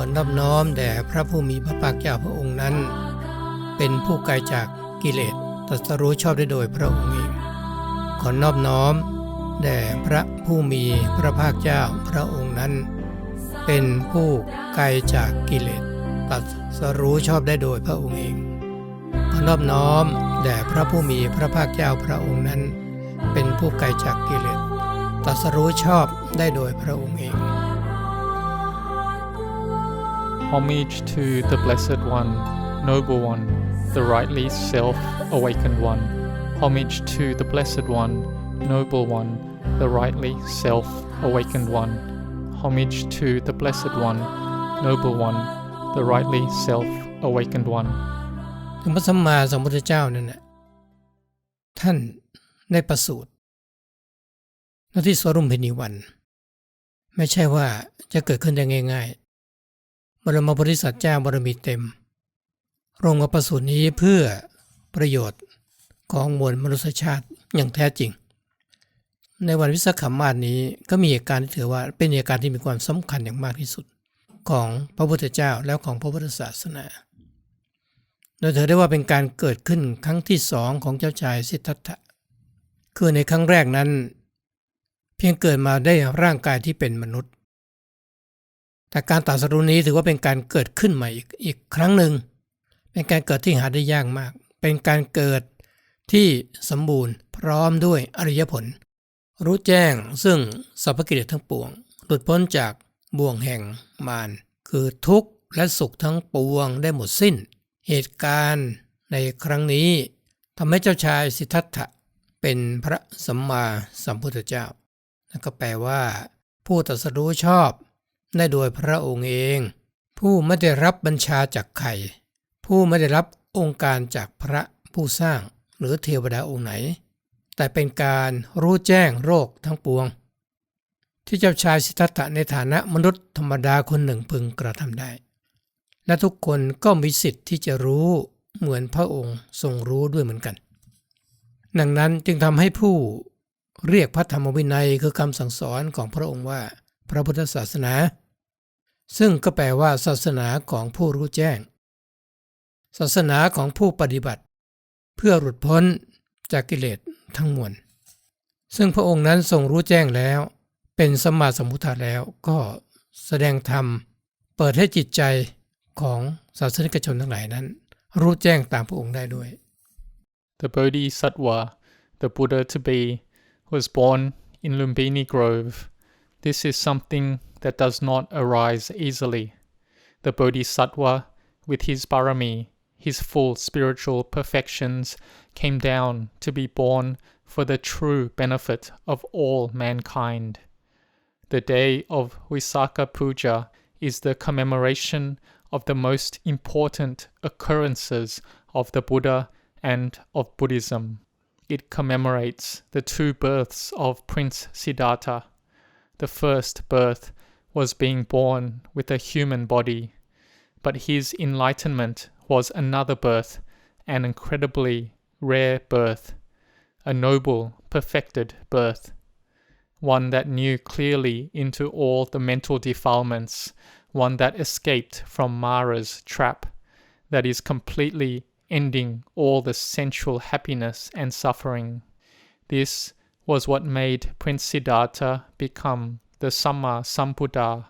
ขอนอบน้อมแด่พระผู้มีพระภาคเจ้าพระองค์นั้น เป็นผู้ไกลจากกิเลสตรัสรู้ชอบได้โดยพระองค์เองขอนอบน้อม แด่พระผู้มีพระภาคเจ้าพระองค์นั้น เป็นผู้ไกลจากกิเลสตรัสรู้ชอบได้โดยพระองค์เองขอนอบน้อมแด่พระผู้มีพระภาคเจ้าพระองค์นั้น เป็นผู้ไกลจากกิเลสตรัสรู้ชอบได้โดยพระองค์เอง Homage to the Blessed One, Noble One, the rightly self awakened One. Homage to the Blessed One, Noble One, the rightly self awakened One. Homage to the Blessed One, Noble One, the rightly self awakened One. ถึงพระสัมมาสัมพุทธเจ้านั่นนะท่านได้ประสูติหน้าที่สวรุมพินีวัน ไม่ใช่ว่าจะเกิดขึ้นได้ง่าย บรมบริษัทเจ้าบารมีเต็มโรงมาประสูตินี้เพื่อประโยชน์ของมวลมนุษยชาติอย่างแท้จริง ในวันวิสาขมาสนี้ก็มีเหตุการณ์ที่ถือว่าเป็นเหตุการณ์ที่มีความสำคัญอย่างมากที่สุดของพระพุทธเจ้าและของพระพุทธศาสนา โดยเธอได้ว่าเป็นการเกิดขึ้นครั้งที่สองของเจ้าชายสิทธัตถะ คือในครั้งแรกนั้น เพียงเกิดมาได้ร่างกายที่เป็นมนุษย์ แต่การตรัสรู้นี้ถือว่าเป็นการเกิดขึ้นใหม่อีกครั้งหนึ่ง เป็นการเกิดที่หาได้ยากมาก เป็นการเกิดที่สมบูรณ์พร้อมด้วยอริยผล รู้แจ้งซึ่งสัพพกิเลสทั้งปวง หลุดพ้นจากบ่วงแห่งมารคือทุกข์และสุขทั้งปวงได้หมดสิ้น เหตุการณ์ในครั้งนี้ทำให้เจ้าชายสิทธัตถะเป็นพระสัมมาสัมพุทธเจ้านั่นก็แปลว่า ผู้ตรัสรู้ชอบ ได้โดยพระองค์เอง ผู้ไม่ได้รับบัญชาจากใคร ผู้ไม่ได้รับองค์การจากพระผู้สร้างหรือเทวดาองค์ไหน แต่เป็นการรู้แจ้งโรคทั้งปวง ที่เจ้าชายสิทธัตถะในฐานะมนุษย์ธรรมดาคนหนึ่งพึงกระทำได้ และทุกคนก็มีสิทธิ์ที่จะรู้เหมือนพระองค์ทรงรู้ด้วยเหมือนกัน ดังนั้นจึงทำให้ผู้เรียกพระธรรมวินัยคือคำสั่งสอนของพระองค์ว่า พระพุทธศาสนา ซึ่งก็แปลว่า ศาสนาของผู้รู้แจ้ง ศาสนาของผู้ปฏิบัติ เพื่อหลุดพ้นจากกิเลสทั้งมวล ซึ่งพระองค์นั้นทรงรู้แจ้งแล้ว เป็นสมมาสมุทธแล้วก็แสดงธรรม เปิดให้จิตใจของศาสนิกชนทั้งหลายนั้น รู้แจ้งตามพระองค์ได้ด้วย The Bodhisattva, the Buddha to be, was born in Lumbini Grove. This is something that does not arise easily. The Bodhisattva, with his parami, his full spiritual perfections, came down to be born for the true benefit of all mankind. The day of Visakha Puja is the commemoration of the most important occurrences of the Buddha and of Buddhism. It commemorates the two births of Prince Siddhartha. The first birth was being born with a human body, but his enlightenment was another birth, an incredibly rare birth, a noble, perfected birth, one that knew clearly into all the mental defilements, one that escaped from Mara's trap, that is completely ending all the sensual happiness and suffering. This was what made Prince Siddhartha become the Samma Sambuddha.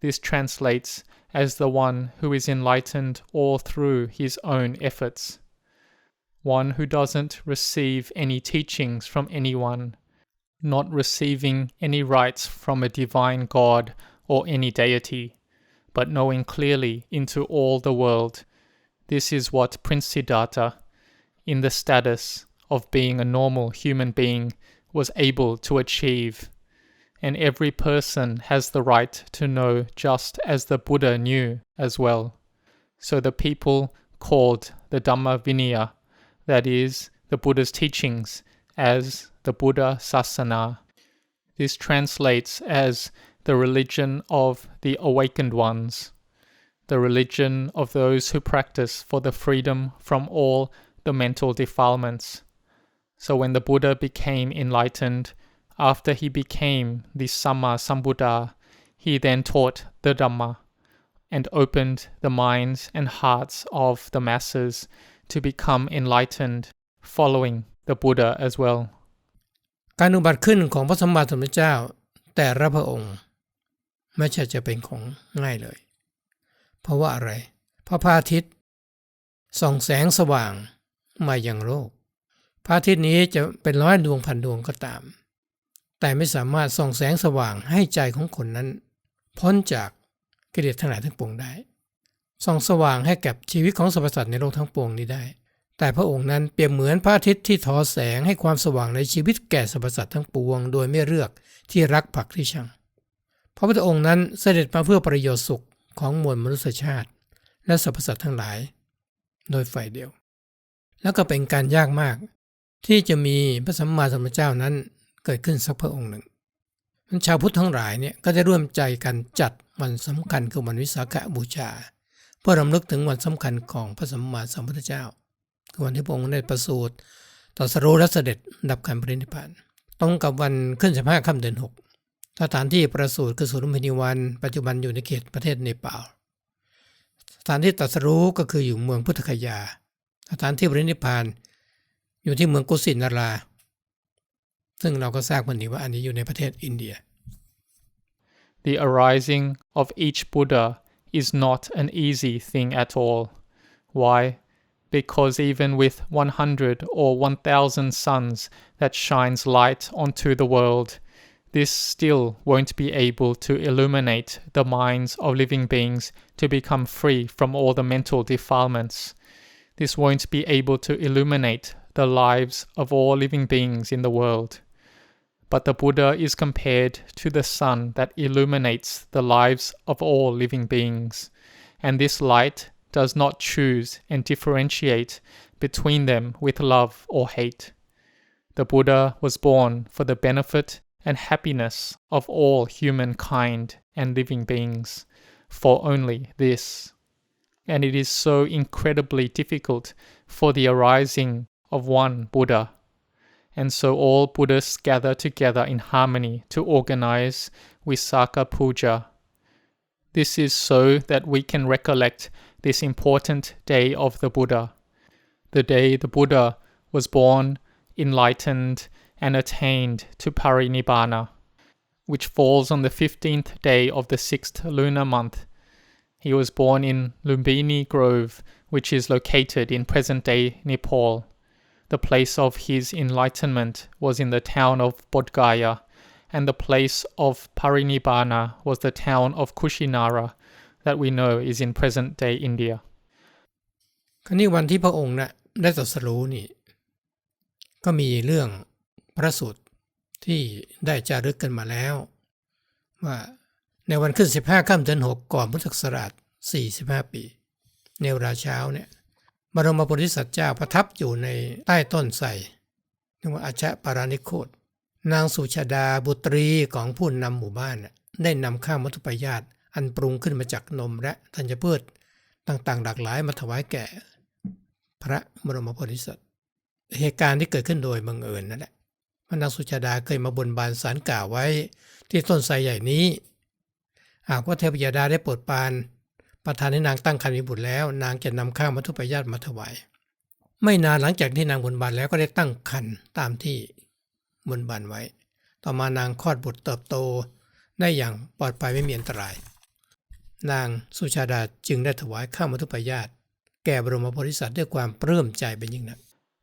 This translates as the one who is enlightened all through his own efforts. One who doesn't receive any teachings from anyone, not receiving any rights from a divine God or any deity, but knowing clearly into all the world. This is what Prince Siddhartha, in the status of being a normal human being, was able to achieve. And every person has the right to know just as the Buddha knew as well. So the people called the Dhamma Vinaya, that is, the Buddha's teachings, as the Buddha Sasana. This translates as the religion of the awakened ones, the religion of those who practice for the freedom from all the mental defilements. So when the Buddha became enlightened, after he became the Samma Sambuddha, he then taught the Dhamma, and opened the minds and hearts of the masses to become enlightened, following the Buddha as well. การอุบัติขึ้นของพระสัมมาสัมพุทธเจ้า แต่ละพระองค์ ไม่ใช่จะเป็นของง่ายเลย เพราะว่าอะไร เพราะพระอาทิตย์ส่องแสงสว่างมาอย่างโลก พระอาทิตย์นี้จะเป็นร้อยดวงพันดวงก็ตาม แต่ไม่สามารถส่องแสงสว่างให้ใจของคนนั้น พ้นจากกิเลสทั้งหลายทั้งปวงได้ส่องสว่างให้กับชีวิตของสรรพสัตว์ในโลกทั้งปวงนี้ได้ แต่พระองค์นั้นเปรียบเหมือนพระอาทิตย์ที่ทอแสงให้ความสว่างในชีวิตแก่สรรพสัตว์ทั้งปวง โดยไม่เลือกที่รักผักที่ชัง พระพุทธองค์นั้นเสด็จมาเพื่อประโยชน์สุขของมวลมนุษยชาติ และสรรพสัตว์ทั้งหลาย โดยฝ่ายเดียว แล้วก็เป็นการยากมาก ที่จะมีพระสัมมาสัมพุทธเจ้านั้นเกิดขึ้นสักพระองค์หนึ่งชาวพุทธทั้งหลายเนี่ยก็จะร่วมใจกันจัดวันสำคัญคือวันวิสาขบูชา เพื่อรำลึกถึงวันสำคัญของพระสัมมาสัมพุทธเจ้า คือวันที่พระองค์ได้ประสูติตรัสรู้และเสด็จดับขันปรินิพพานตรงกับวันขึ้นสิบห้าค่ำเดือนหกสถานที่ประสูติคือสุรุมพินีวัน ปัจจุบันอยู่ในเขตประเทศเนปาลสถานที่ตรัสรู้ก็คืออยู่เมืองพุทธคยา สถานที่ปรินิพพาน อยู่ที่เมืองกุสินารา ซึ่งเราก็ทราบกันดีว่าอันนี้อยู่ในประเทศอินเดีย The arising of each Buddha is not an easy thing at all. Why? Because even with 100 or 1000 suns that shines light onto the world, this still won't be able to illuminate the minds of living beings to become free from all the mental defilements. This won't be able to illuminate the lives of all living beings in the world. But the Buddha is compared to the sun that illuminates the lives of all living beings, and this light does not choose and differentiate between them with love or hate. The Buddha was born for the benefit and happiness of all humankind and living beings, for only this. And it is so incredibly difficult for the arising of one Buddha. And so all Buddhists gather together in harmony to organize Visakha Puja. This is so that we can recollect this important day of the Buddha, the day the Buddha was born, enlightened, and attained to parinibbana, which falls on the 15th day of the sixth lunar month. He was born in Lumbini Grove, which is located in present day Nepal. The place of his enlightenment was in the town of Bodhgaya, and the place of parinibbana was the town of Kushinara, that we know is in present day India. ครนี้วันที่พระองค์นะได้ตรัสรู้นี่ก็มีเรื่องพระสูตรที่ได้จารึกกันมาแล้ว ว่าในวันขึ้น 15ค่ำเดือน6ก่อนพุทธศักราช45 ปี ในเวลาเช้าเนี่ย บรมโพธิสัตว์เจ้าประทับอยู่ในใต้ต้นไทรเรียกว่าอาชะปารานิโคตนางสุชาดาบุตรีของผู้นำหมู่บ้านได้นำข้าวมัทุปยาตอันปรุงขึ้นมาจากนมและธัญพืชต่างๆ หลากหลายมาถวายแก่ พระบรมโพธิสัตว์เหตุการณ์ที่เกิดขึ้นโดยบังเอิญนั่นแหละพระนางสุชาดาเคยมาบนบานสารกล่าวไว้ที่ต้นไทรใหญ่นี้ หากว่าเทพยดาได้โปรดปาน ประทานให้นางตั้งครรภ์มีบุตรแล้ว นางจะนำข้าวมัทุปยาตมาถวาย ไม่นานหลังจากที่นางบนบานแล้วก็ได้ตั้งครรภ์ตามที่บนบานไว้ ต่อมานางคลอดบุตรเติบโตได้อย่างปลอดภัยไม่มีอันตราย นางสุชาดาจึงได้ถวายข้าวมัทุปยาตแก่บรมโพธิสัตว์ด้วยความปลื้มใจเป็นยิ่งนัก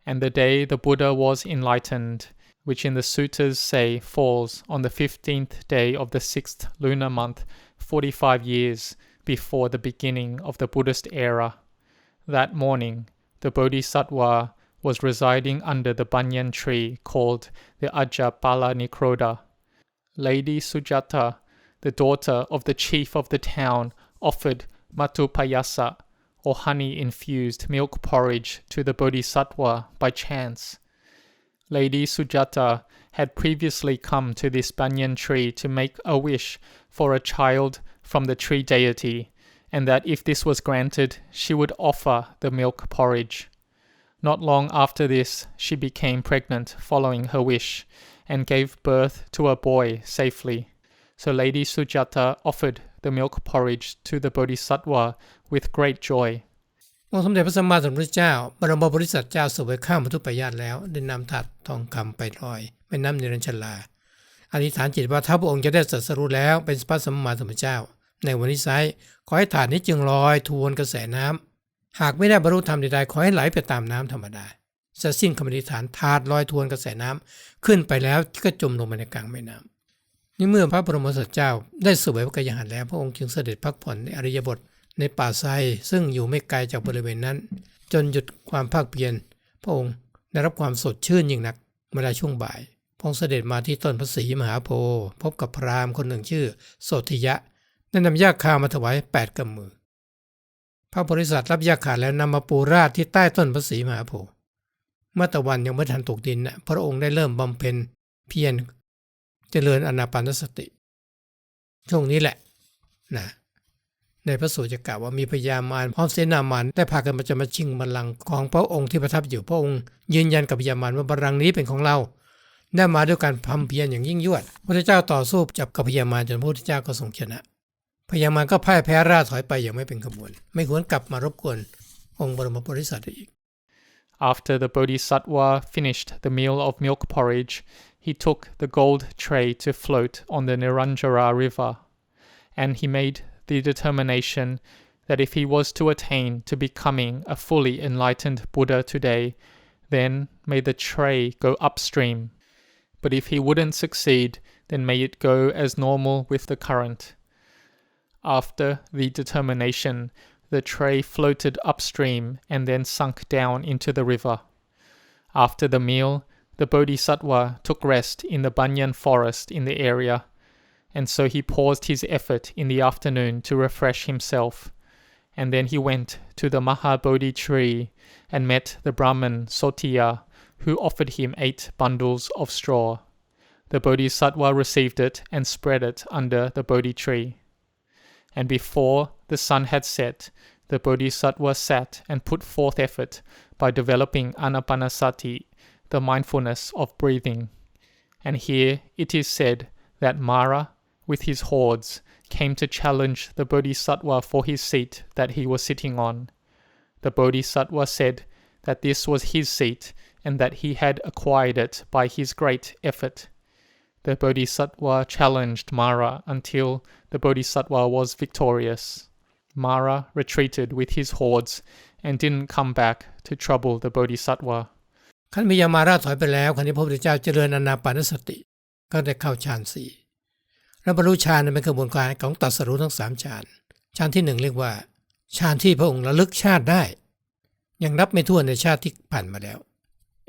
And the day the Buddha was enlightened, which in the sutras say falls on the 15th day of the sixth lunar month, 45 years before the beginning of the Buddhist era. That morning, the Bodhisattva was residing under the banyan tree called the Ajapala Nikroda. Lady Sujata, the daughter of the chief of the town, offered matupayasa, or honey infused milk porridge, to the Bodhisattva by chance. Lady Sujata had previously come to this banyan tree to make a wish for a child from the tree deity, and that if this was granted, she would offer the milk porridge. Not long after this, she became pregnant following her wish and gave birth to a boy safely. So Lady Sujata offered the milk porridge to the Bodhisattva with great joy. องค์สมเด็จพระสัมมาสัมพุทธเจ้า บรมบริษัทเจ้าเสวยข้ามพุทธปยาตแล้ว ได้นำถาดทองคำไปลอยแม่น้ำเนรัญชลา อธิษฐานจิตว่าถ้าพระองค์จะได้สัสรู้แล้วเป็นพระสัมมาสัมพุทธเจ้า ในวันนี้ไซขอให้ถาดนี้จึงลอยทวนกระแสน้ำหากไม่ได้บรรลุธรรมใดๆขอให้ไหลไปตามน้ำธรรมดาจะสิ้นคำอธิษฐานถาดลอยทวนกระแสน้ำขึ้นไปแล้วก็จมลงไปในกลางแม่น้ำนี่เมื่อพระบรมศาสดาเจ้าได้เสวยพระกยหารแล้วพระองค์จึงเสด็จพักผ่อนในอริยบทในป่าไทรซึ่งอยู่ไม่ไกลจากบริเวณนั้น จนหยุดความภาคเพียรพระองค์ได้รับความสดชื่นยิ่งนักเวลาช่วงบ่ายพระองค์เสด็จมาที่ต้นพระศรีมหาโพธิ์พบกับพราหมณ์คนหนึ่งชื่อโสธิยะ ได้นำยาคามาถวายแปดกำมือ พระบริษัทรับยาขาแล้วนำมาปูราดที่ใต้ต้นพระศรีมหาโพธิ์เมื่อตะวันยังไม่ทันตกดินนะพระองค์ได้เริ่มบำเพ็ญเพียรเจริญอนาปานสติ ช่วงนี้แหละนะในพระสูตรจะกล่าวว่ามีพญามารพร้อมเสนามารได้พากันมาจะมาชิงบัลลังก์ของพระองค์ที่ประทับอยู่พระองค์ ยืนยันกับพญามารว่าบัลลังก์นี้เป็นของเราได้มาด้วยการพำเพียรอย่างยิ่งยวดพระเจ้าต่อสู้จับกับพญามารจนพระพุทธเจ้าก็ทรงชนะ พญามารก็พ่ายแพ้ราถอยไปอย่างไม่เป็นขบวน ไม่ควรกลับมารบกวนองค์บรมบริษัทอีก After the Bodhisattva finished the meal of milk porridge, he took the gold tray to float on the Niranjara river, and he made the determination that if he was to attain to becoming a fully enlightened Buddha today, then may the tray go upstream. But if he wouldn't succeed, then may it go as normal with the current. After the determination, the tray floated upstream and then sunk down into the river. After the meal, the Bodhisattva took rest in the banyan forest in the area, and so he paused his effort in the afternoon to refresh himself. And then he went to the Mahabodhi tree and met the Brahmin Sotiya, who offered him eight bundles of straw. The Bodhisattva received it and spread it under the Bodhi tree. And before the sun had set, the Bodhisattva sat and put forth effort by developing anapanasati, the mindfulness of breathing. And here it is said that Mara, with his hordes, came to challenge the Bodhisattva for his seat that he was sitting on. The Bodhisattva said that this was his seat and that he had acquired it by his great effort. The Bodhisattva challenged Mara until the Bodhisattva was victorious. Mara retreated with his hordes and didn't come back to trouble the Bodhisattva. ขันพยามาราถอยไปแล้วขันที่พระพุทธเจ้าเจริญอนาปานสติ ก็ได้เข้าฌานสี่และบรรลุฌานเป็นกระบวนการของตัดสรู้ทั้งสามฌานฌานที่หนึ่งเรียกว่าฌานที่พระองค์ระลึกชาติได้ ยังนับไม่ถ้วนในชาติที่ผ่านมาแล้ว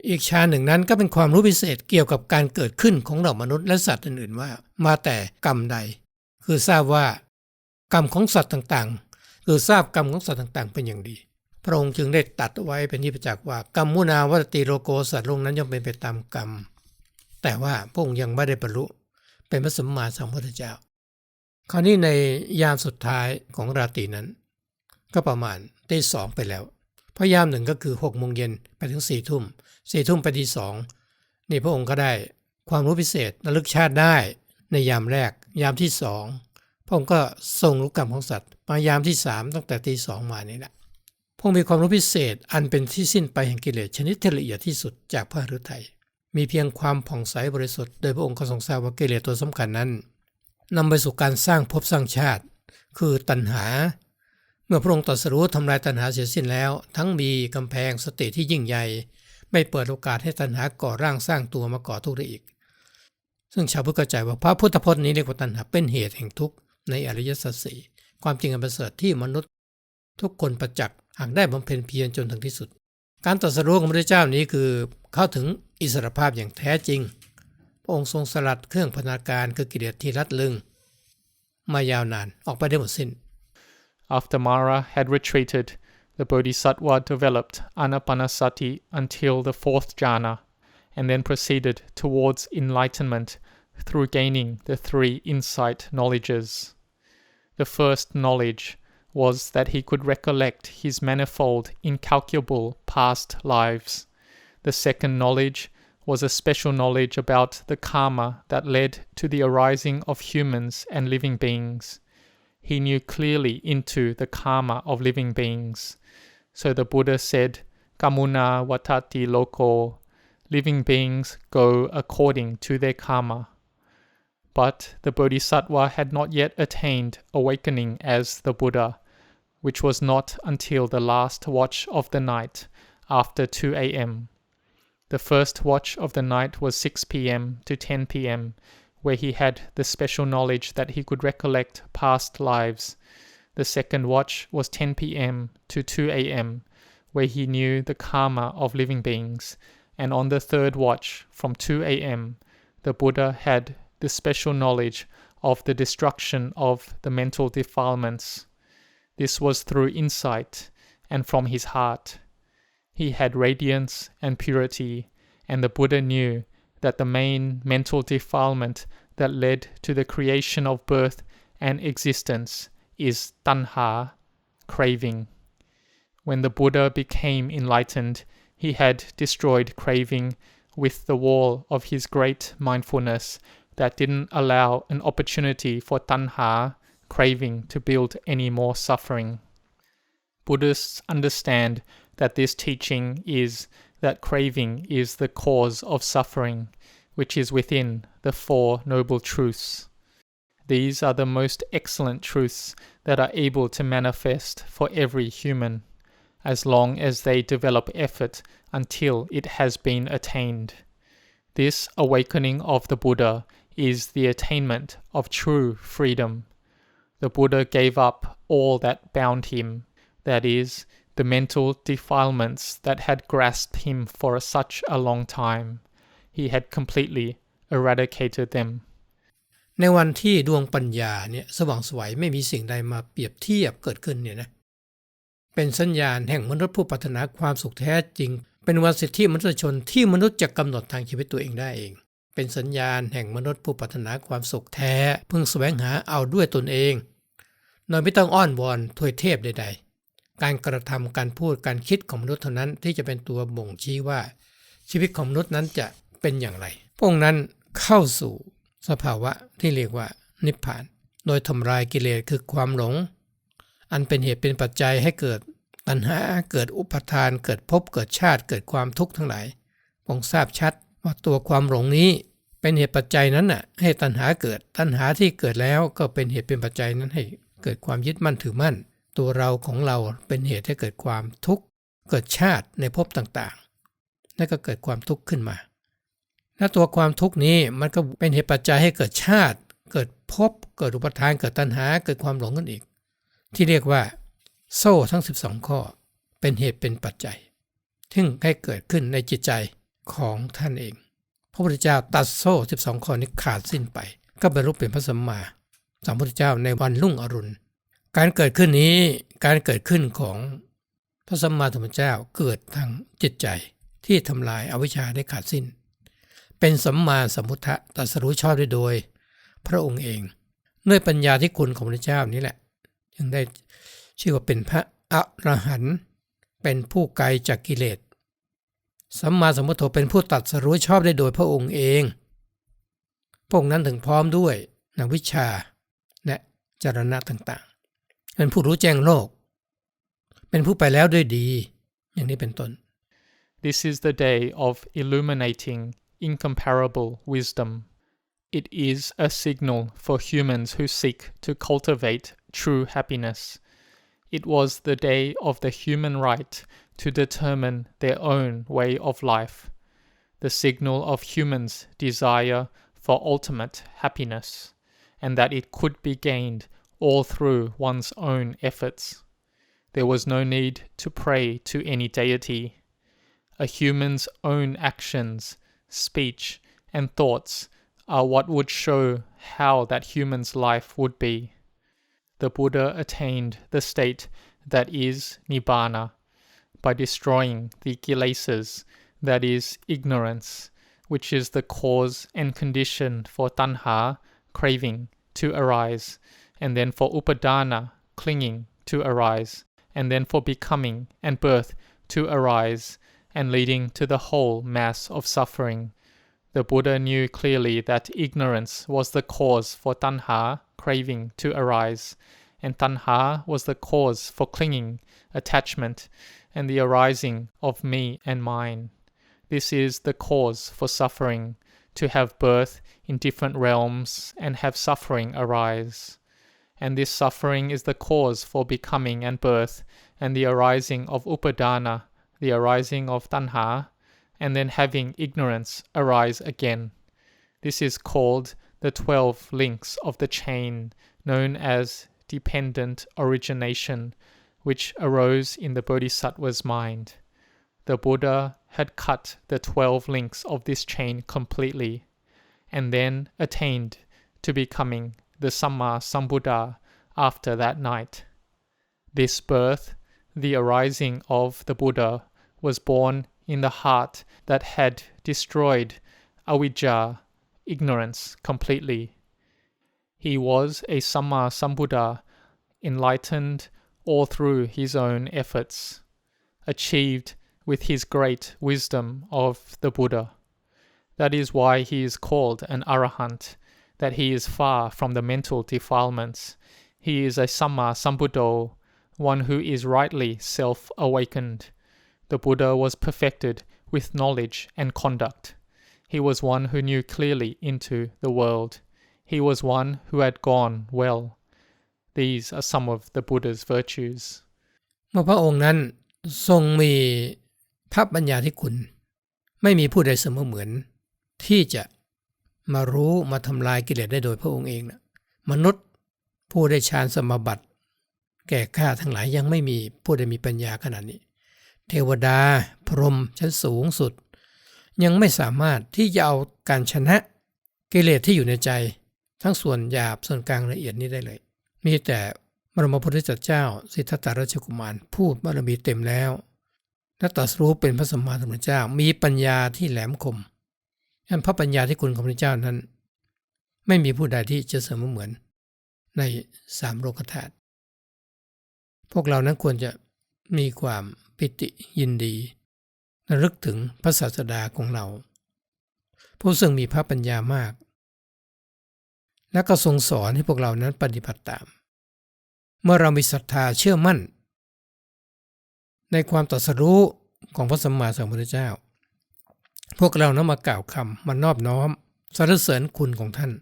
อีกฌานหนึ่งนั้นก็เป็นความรู้พิเศษเกี่ยวกับการเกิดขึ้นของเหล่ามนุษย์และสัตว์อื่นๆว่า มาแต่กรรมใด คือทราบว่ากรรมของสัตว์ต่างๆ คือทราบกรรมของสัตว์ต่างๆ เป็นอย่างดี พระองค์จึงได้ตัดไว้เป็นที่ประจักษ์ว่ากรรมมุนาวัตติโลโกสัตว์ลงนั้นย่อมเป็นไปตามกรรม แต่ว่าพระองค์ยังไม่ได้บรรลุ เป็นพระสัมมาสัมพุทธเจ้า คราวนี้ในยามสุดท้ายของราตรีนั้น ก็ประมาณตีสองไปแล้วเพราะยามหนึ่งก็คือหกโมงเย็นไปถึงสี่ทุ่มสี่ทุ่มไปที่สองนี่พระองค์ก็ได้ความรู้พิเศษระลึกชาติได้ ในยามแรก ยามที่สองพระองค์ก็ทรงรู้กรรมของสัตว์ มายามที่สามตั้งแต่ตีสองมานี่แหละพระองค์มีความรู้พิเศษอันเป็นที่สิ้นไปแห่งกิเลสชนิดที่ละเอียดที่สุดจากพระฤทัยมีเพียงความผ่องใสบริสุทธิ์โดยพระองค์ก็ทรงทราบว่ากิเลสตัวสำคัญนั้นนำไปสู่การสร้างภพสร้างชาติ คือตัณหา เมื่อพระองค์ตรัสรู้ทำลายตัณหาเสียสิ้นแล้ว ทั้งมีกำแพงสติที่ยิ่งใหญ่ ไม่เปิดโอกาสให้ตัณหาก่อร่างสร้างตัวมาก่อทุกข์ได้อีก ซึ่งชาวพุทธเข้าใจว่าพระพุทธพจน์นี้เรียกว่าตัณหาเป็นเหตุแห่งทุกข์ในอริยสัจสี่ความจริงอันประเสริฐที่มนุษย์ ทุกคนประจักษ์หากได้บำเพ็ญเพียรจนถึงที่สุด การตรัสรู้ของพระเจ้านี้คือเข้าถึงอิสรภาพอย่างแท้จริง พระองค์ทรงสลัดเครื่องพนาการคือกิเลสที่รัดลึง มายาวนานออกไปได้หมดสิ้น After Mara had retreated, the Bodhisattva developed anapanasati until the fourth jhana, and then proceeded towards enlightenment through gaining the three insight knowledges. The first knowledge was that he could recollect his manifold, incalculable past lives. The second knowledge was a special knowledge about the karma that led to the arising of humans and living beings. he knew clearly into the karma of living beings. So the Buddha said, Kamuna watati loko, living beings go according to their karma. But the Bodhisattva had not yet attained awakening as the Buddha, which was not until the last watch of the night after 2 a.m. The first watch of the night was 6 p.m. to 10 p.m., where he had the special knowledge that he could recollect past lives. The second watch was 10 p.m. to 2 a.m., where he knew the karma of living beings. And on the third watch, from 2 a.m., the Buddha had the special knowledge of the destruction of the mental defilements. This was through insight and from his heart. He had radiance and purity, and the Buddha knew that the main mental defilement that led to the creation of birth and existence is tanha, craving. When the Buddha became enlightened, he had destroyed craving with the wall of his great mindfulness that didn't allow an opportunity for tanha, craving, to build any more suffering. Buddhists understand that this teaching is that craving is the cause of suffering, which is within the Four Noble Truths. These are the most excellent truths that are able to manifest for every human, as long as they develop effort until it has been attained. This awakening of the Buddha is the attainment of true freedom. The Buddha gave up all that bound him, that is, the mental defilements that had grasped him for such a long time. He had completely eradicated them. ในวันที่ดวงปัญญาเนี่ยสว่างไสวยไม่มีสิ่งใดมาเปรียบเทียบเกิดขึ้นเนี่ยนะ เป็นสัญญาณแห่งมนุษย์ผู้ปรารถนาความสุขแท้จริง เป็นวันสิทธิมนุษยชนที่มนุษย์จะกำหนดทางชีวิตตัวเองได้เอง เป็นสัญญาณแห่งมนุษย์ผู้ปรารถนาความสุขแท้พึงแสวงหาเอาด้วยตนเองโดยไม่ต้องอ้อนวอนถวยเทพใด ๆ การกระทำการพูดการคิดของมนุษย์เท่านั้นที่จะเป็นตัวบ่งชี้ว่า ชีวิตของมนุษย์นั้นจะเป็นอย่างไรพวกนั้นเข้าสู่สภาวะที่เรียกว่านิพพาน โดยทำลายกิเลสคือความหลง อันเป็นเหตุเป็นปัจจัยให้เกิด ตัณหาเกิดอุปทานเกิดภพเกิดชาติเกิดความทุกข์ทั้งหลายพงทราบชัดว่าตัวความหลงนี้เป็นเหตุปัจจัยนั้นน่ะให้ตัณหาเกิดตัณหาที่เกิดแล้วก็เป็นเหตุเป็นปัจจัยนั้นให้เกิดความยึดมั่นถือมั่น ตัวเราของเราเป็นเหตุให้เกิดความทุกข์เกิดชาติในภพต่างๆและก็เกิดความทุกข์ขึ้นมา และตัวความทุกข์นี้มันก็เป็นเหตุปัจจัยให้เกิดชาติ เกิดภพเกิดอุปทานเกิดตัณหาเกิดความหลงกันอีก ที่เรียกว่า โซ่ทั้ง 12 ข้อ เป็นเหตุเป็นปัจจัยซึ่งให้เกิดขึ้นในจิตใจของท่านเอง พระพุทธเจ้าตัดโซ่ 12 ข้อนี้ขาดสิ้นไป ก็บรรลุเป็นพระสัมมาสัมพุทธเจ้าในวันรุ่งอรุณ การเกิดขึ้นนี้การเกิดขึ้นของพระสัมมาสัมพุทธเจ้าเกิดทางจิตใจที่ทำลายอาวิชชาได้ขาดสิ้น เป็นสัมมาสัมพุทธะตรัสรู้ชอบได้โดย พระองค์เองด้วยปัญญาที่คุณของพระเจ้านี้แหละ จึงได้ ชื่อว่าเป็นพระอรหันต์เป็นผู้ไกลจากกิเลส สัมมาสัมพุทโธเป็นผู้ตัดสรู้ชอบได้โดยพระองค์เอง พวกนั้นถึงพร้อมด้วยนวิชาและจารณะต่างๆ เป็นผู้รู้แจ้งโลก เป็นผู้ไปแล้วด้วยดี อย่างนี้เป็นต้น This is the day of illuminating incomparable wisdom. It is a signal for humans who seek to cultivate true happiness. It was the day of the human right to determine their own way of life, the signal of humans' desire for ultimate happiness, and that it could be gained all through one's own efforts. There was no need to pray to any deity. A human's own actions, speech, and thoughts are what would show how that human's life would be. The Buddha attained the state that is Nibbana by destroying the kilesas, that is, ignorance, which is the cause and condition for tanha, craving, to arise, and then for upadana, clinging, to arise, and then for becoming and birth to arise, and leading to the whole mass of suffering. The Buddha knew clearly that ignorance was the cause for tanha, craving, to arise, and tanha was the cause for clinging, attachment, and the arising of me and mine. This is the cause for suffering, to have birth in different realms and have suffering arise. And this suffering is the cause for becoming and birth, and the arising of upadana, the arising of tanha, and then having ignorance arise again. This is called the twelve links of the chain, known as dependent origination, which arose in the Bodhisattva's mind. The Buddha had cut the twelve links of this chain completely, and then attained to becoming the Samma Sambuddha after that night. This birth, the arising of the Buddha, was born in the heart that had destroyed avijja, ignorance, completely. He was a Samma Sambuddha, enlightened all through his own efforts, achieved with his great wisdom of the Buddha. That is why he is called an Arahant, that he is far from the mental defilements. He is a Samma Sambuddho, one who is rightly self awakened. The Buddha was perfected with knowledge and conduct. He was one who knew clearly into the world. He was one who had gone well. These are some of the Buddha's virtues. เมื่อพระองค์นั้นทรงมีพระปัญญาที่คุณ ไม่มีผู้ใดเสมอเหมือน ที่จะมารู้มาทำลายกิเลสได้โดยพระองค์เองนะมนุษย์ผู้ได้ฌานสมาบัติ แก่ข้าทั้งหลายยังไม่มีผู้ใดมีปัญญาขนาดนี้ เทวดาพรหมชั้นสูงสุด ยังไม่สามารถที่จะเอาการชนะกิเลสที่อยู่ในใจ ทั้งส่วนหยาบส่วนกลางละเอียดนี้ได้เลย มีแต่บรมพุทธเจ้า สิทธัตถราชกุมารพูดบารมีเต็มแล้วและตรัสรู้เป็นพระสัมมาสัมพุทธเจ้ามีปัญญาที่แหลมคมอันพระปัญญาที่คุณของพระเจ้านั้น ไม่มีผู้ใดที่จะเสมอเหมือนในสามโลกธาตุพวกเรานั้นควรจะมีความปิติยินดี ระลึกถึงพระศาสดาของเรา ผู้ซึ่งมีพระปัญญามาก และก็ทรงสอนให้พวกเรานั้นปฏิบัติตาม เมื่อเรามีศรัทธาเชื่อมั่น ในความตรัสรู้ของพระสัมมาสัมพุทธเจ้า พวกเรานั้นมากล่าวคำมานอบน้อมสรรเสริญคุณของท่าน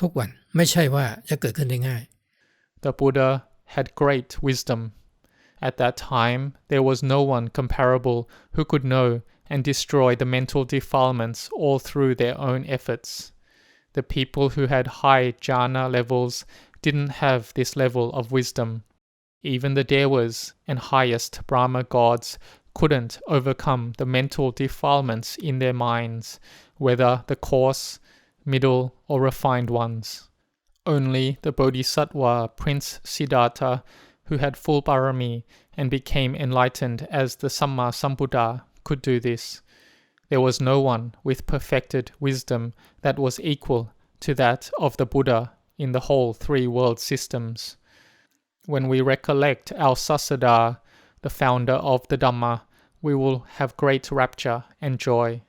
ทุกวันไม่ใช่ว่าจะเกิดขึ้นได้ง่าย The Buddha had great wisdom. At that time, there was no one comparable who could know and destroy the mental defilements all through their own efforts. The people who had high jhana levels didn't have this level of wisdom. Even the Devas and highest Brahma gods couldn't overcome the mental defilements in their minds, whether the coarse, middle, or refined ones. Only the Bodhisattva Prince Siddhartha, who had full parami and became enlightened as the Samma Sambuddha, could do this. There was no one with perfected wisdom that was equal to that of the Buddha in the whole three world systems. When we recollect our Sasada, the founder of the Dhamma, we will have great rapture and joy.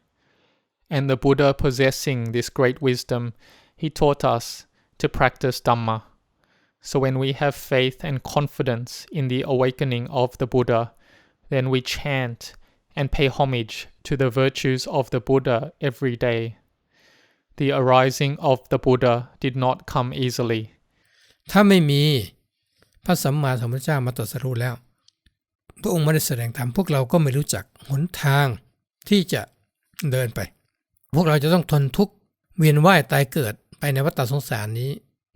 And the Buddha possessing this great wisdom, he taught us to practice Dhamma. So when we have faith and confidence in the awakening of the Buddha, then we chant and pay homage to the virtues of the Buddha every day. The arising of the Buddha did not come easily. ถ้าไม่มีพระสัมมาสัมพุทธเจ้ามาตรัสรู้แล้ว พระองค์ไม่ได้แสดงธรรมพวกเราก็ไม่รู้จักหนทางที่จะเดินไป พวกเราจะต้องทนทุกข์เวียนว่ายตายเกิดไปในวัฏสงสารนี้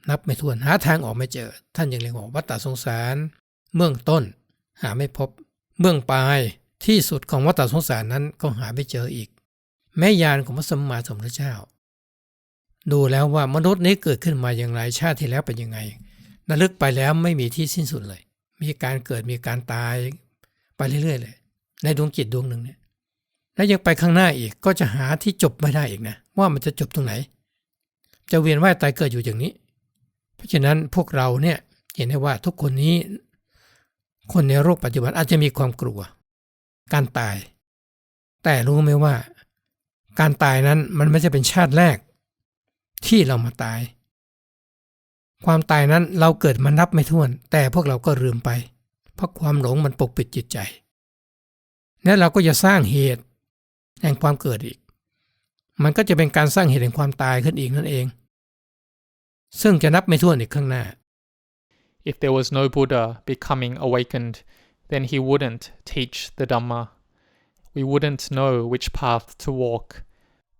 นับไม่ถ้วนหาทางออกไม่เจอ ท่านยังเรียกว่าวัฏสงสาร เบื้องต้น หาไม่พบ เบื้องปลายที่สุดของวัฏสงสารนั้นก็หาไม่เจออีก แม้ยานของพระสัมมาสัมพุทธเจ้า ดูแล้วว่ามนุษย์นี้เกิดขึ้นมาอย่างไรชาติที่แล้วเป็นยังไงระลึกไปแล้วไม่มีที่สิ้นสุดเลย มีการเกิดมีการตายไปเรื่อยๆเลย ในดวงจิตดวงหนึ่งเนี่ยแล้วยังไปข้างหน้าอีกก็จะหาที่จบไม่ได้อีกนะ ว่ามันจะจบตรงไหน จะเวียนว่ายตายเกิดอยู่อย่างนี้ เพราะฉะนั้นพวกเราเนี่ยเห็นได้ว่าทุกคนนี้ คนในโลกปัจจุบันอาจจะมีความกลัว การตาย แต่รู้ไหมว่า การตายนั้นมันไม่ใช่เป็นชาติแรก ที่เรามาตาย ความตายนั้นเราเกิดมานับไม่ถ้วน แต่พวกเราก็ลืมไป เพราะความหลงมันปกปิดจิตใจ และเราก็จะสร้างเหตุแห่งความเกิดอีก มันก็จะเป็นการสร้างเหตุแห่งความตายขึ้นอีกนั่นเอง ซึ่งจะนับไม่ถ้วนอีกข้างหน้า If there was no Buddha becoming awakened, then he wouldn't teach the Dhamma. We wouldn't know which path to walk.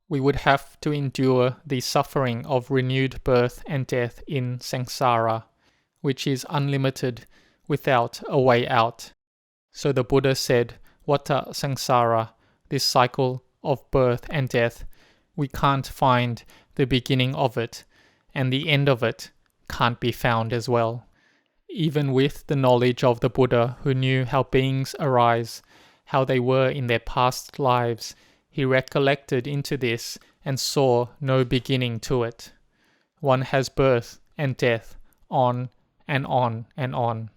We would have to endure the suffering of renewed birth and death in samsara, which is unlimited without a way out. So the Buddha said, Vata samsara, this cycle of birth and death, we can't find the beginning of it, and the end of it can't be found as well. Even with the knowledge of the Buddha who knew how beings arise, how they were in their past lives, he recollected into this and saw no beginning to it. One has birth and death on and on and on,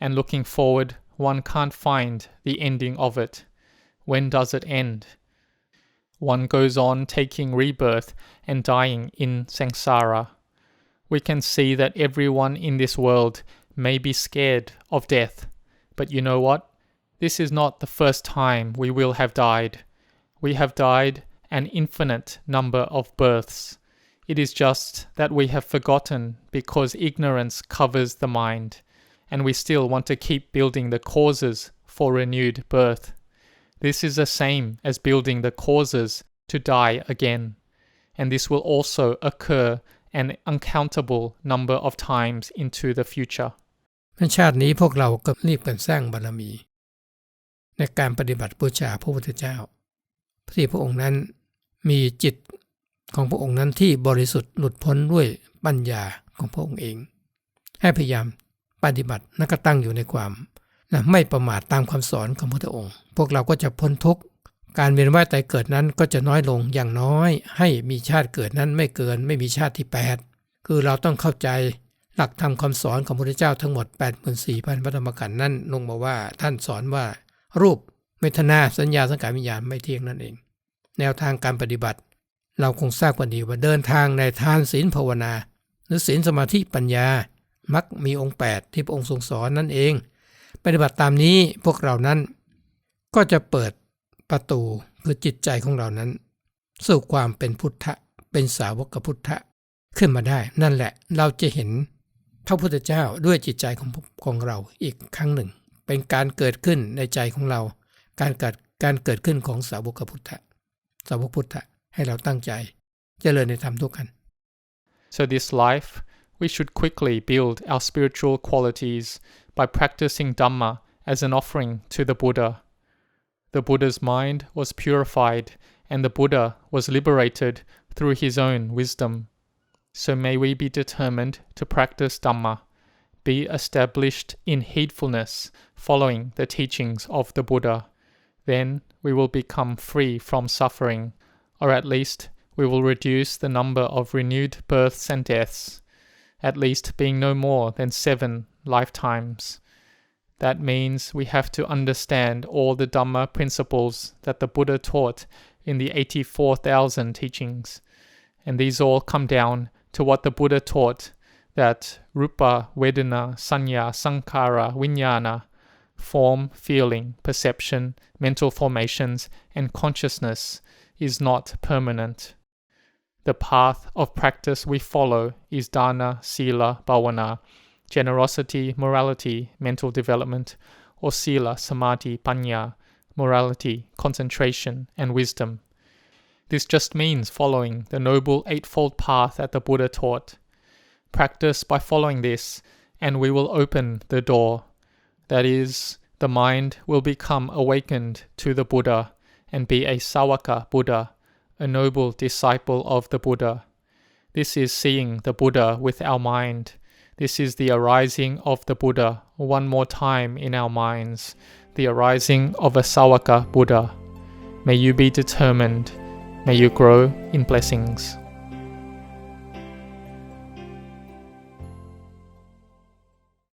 and looking forward, one can't find the ending of it. When does it end? One goes on taking rebirth and dying in samsara. We can see that everyone in this world may be scared of death, but you know what? This is not the first time we will have died. We have died an infinite number of births. It is just that we have forgotten because ignorance covers the mind, and we still want to keep building the causes for renewed birth. This is the same as building the causes to die again, and this will also occur an uncountable number of times into the future. ในชาตินี้พวกเราก็รีบกันสร้างบารมี ในการปฏิบัติบูชาพระพุทธเจ้าที่พระองค์นั้นมีจิตของพระองค์นั้นที่บริสุทธิ์หลุดพ้นด้วยปัญญาของพระองค์เอง ให้พยายามปฏิบัติและก็ตั้งอยู่ในความ นะไม่ประมาทตามคำสอนของพระองค์ พวกเราก็จะพ้นทุกข์การเวียนว่ายตายเกิดนั้นก็จะน้อยลงอย่างน้อย ให้มีชาติเกิดนั้นไม่เกินไม่มีชาติที่ 8 คือเราต้องเข้าใจหลักธรรมคำสอนของพระพุทธเจ้าทั้งหมด 84,000พระธรรมขันธ์นั้นลงมาว่าท่านสอนว่ารูปเวทนาสัญญาสังขารวิญญาณไม่เที่ยงนั่นเอง แนวทางการปฏิบัติ เราคงทราบกันดีว่าเดินทางในทานศีลภาวนา หรือศีลสมาธิปัญญามักมีองค์ 8 ที่พระองค์ทรงสอนนั่นเอง ปฏิบัติตามนี้พวกเรานั้น ก็จะเปิดประตูคือจิตใจของเรานั้น สู่ความเป็นพุทธะเป็นสาวกพุทธะขึ้นมาได้ นั่นแหละเราจะเห็นพระพุทธเจ้าด้วยจิตใจของของเราอีกครั้งหนึ่ง เป็นการเกิดขึ้นในใจของเรา การเกิดการเกิดขึ้นของสาวกพุทธะสาวกพุทธะให้เราตั้งใจเจริญในธรรมทุกกัน So, this life, we should quickly build our spiritual qualities by practicing Dhamma as an offering to the Buddha. The Buddha's mind was purified, and the Buddha was liberated through his own wisdom. So, may we be determined to practice Dhamma, be established in heedfulness, following the teachings of the Buddha. Then we will become free from suffering, or at least we will reduce the number of renewed births and deaths, at least being no more than seven lifetimes. That means we have to understand all the Dhamma principles that the Buddha taught in the 84,000 teachings. And these all come down to what the Buddha taught that Rupa, Vedana, Sanya, Sankara, Vijnana, form, feeling, perception, mental formations, and consciousness is not permanent. The path of practice we follow is dana, sila, bhavana, generosity, morality, mental development, or sila, samadhi, panya, morality, concentration, and wisdom. This just means following the noble eightfold path that the Buddha taught. Practice by following this, and we will open the door. That is, the mind will become awakened to the Buddha and be a Sawaka Buddha, a noble disciple of the Buddha. This is seeing the Buddha with our mind. This is the arising of the Buddha one more time in our minds, the arising of a Sawaka Buddha. May you be determined. May you grow in blessings.